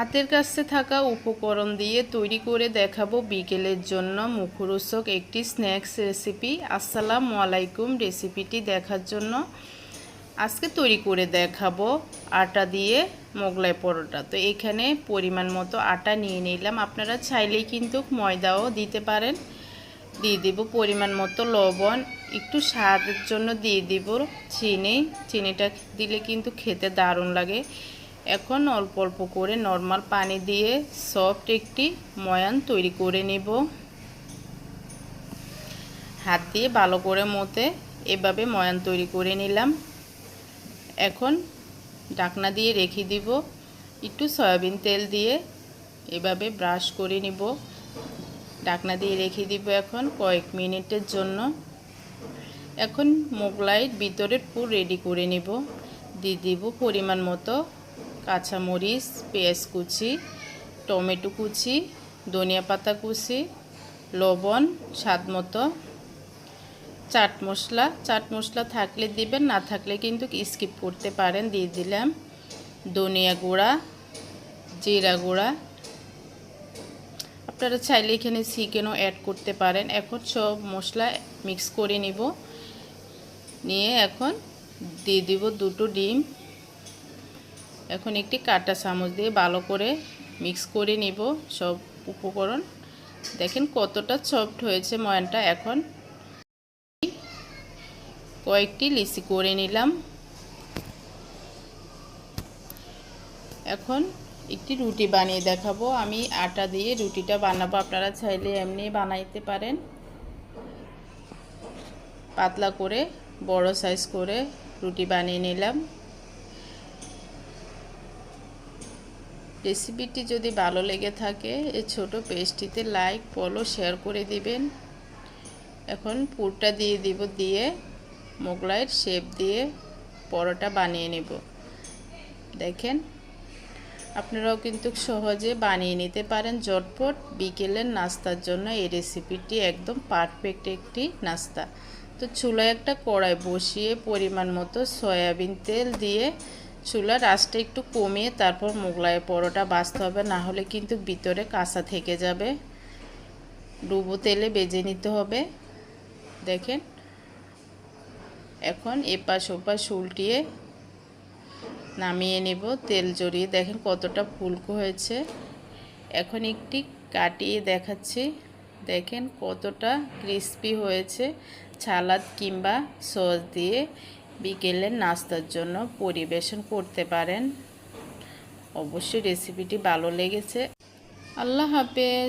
হাতের কাছে থাকা উপকরণ দিয়ে তৈরি করে দেখাবো বিকেলের জন্য মুখরোচক একটি স্ন্যাক্স রেসিপি। আসসালামু আলাইকুম রেসিপিটি দেখার জন্য আজকে তৈরি করে দেখাবো আটা দিয়ে মোগলাই পরোটা। তো এখানে পরিমাণ মতো আটা নিয়ে নিলাম। আপনারা চাইলেই কিন্তু ময়দাও দিতে পারেন। দিয়ে দিব পরিমাণ মতো লবণ। একটু স্বাদের জন্য দিয়ে দিব চিনি। চিনিটা দিলে কিন্তু খেতে দারুণ লাগে। এখন অল্প অল্প করে নর্মাল পানি দিয়ে সফট একটি ময়ান তৈরি করে নেব। হাত দিয়ে ভালো করে মতে এভাবে ময়ান তৈরি করে নিলাম। এখন ঢাকনা দিয়ে রেখে দিব। একটু সয়াবিন তেল দিয়ে এভাবে ব্রাশ করে নিব। ঢাকনা দিয়ে রেখে দিব এখন কয়েক মিনিটের জন্য। এখন মোগলাইয়ের ভিতরের পুর রেডি করে নিব। দিয়ে দিব পরিমাণ মতো কাঁচামরিচ, পেঁয়াজ কুচি, টমেটো কুচি, ধনিয়া পাতা কুচি, লবণ, স্বাদ মতো। চাট মশলা চাট মশলা থাকলে দিবেন, না থাকলে কিন্তু স্কিপ করতে পারেন, দিয়ে দিলাম। ধনিয়া গুঁড়া, জিরা গুঁড়া। আপনারা চাইলে এখানে চিকেনও অ্যাড করতে পারেন। এখন সব মশলা মিক্স করে নিব। নিয়ে এখন দিয়ে দিব দুটো ডিম। এখন একটি কাটা চামচ দিয়ে ভালো করে মিক্স করে নিব সব উপকরণ। দেখেন কতটা সফট হয়েছে ময়ানটা এখন। কয়েকটি লিচি করে নিলাম। এখন একটি রুটি বানিয়ে দেখাবো। আমি আটা দিয়ে রুটিটা বানাবো। আপনারা চাইলে এমনি বানাইতে পারেন। পাতলা করে, বড় সাইজ করে রুটি বানিয়ে নিলাম। রেসিপিটি যদি ভালো লেগে থাকে, এই ছোট পেস্টটিতে লাইক ফলো শেয়ার করে দিবেন। এখন পুরটা দিয়ে দিব, দিয়ে মোগলাইয়ের শেপ দিয়ে পরোটা বানিয়ে নেব। দেখেন, আপনারাও কিন্তু সহজে বানিয়ে নিতে পারেন জটপট বিকেলের নাস্তার জন্য এই রেসিপিটি একদম পারফেক্ট একটি নাস্তা। তো চুলায় একটা কড়াই বসিয়ে পরিমাণ মতো সয়াবিন তেল দিয়ে চুলার আঁচটা একটু কমিয়ে তারপর মোগলাই পরোটা বাছতে হবে, না হলে কিন্তু ভিতরে কাঁচা থেকে যাবে। ডুবো তেলে বেজে নিতে হবে। দেখেন, এখন এপাশ ওপাশ উল্টিয়ে নামিয়ে নেব তেল জড়িয়ে। দেখেন কতটা ফুলকো হয়েছে। এখন একটি কাটিয়ে দেখাচ্ছি। দেখেন কতটা ক্রিস্পি হয়েছে। ছালাদ কিংবা সস দিয়ে বিকেলের নাস্তার জন্য পরিবেশন করতে পারেন। অবশ্যই রেসিপিটি ভালো লেগেছে। আল্লাহ হাফেজ।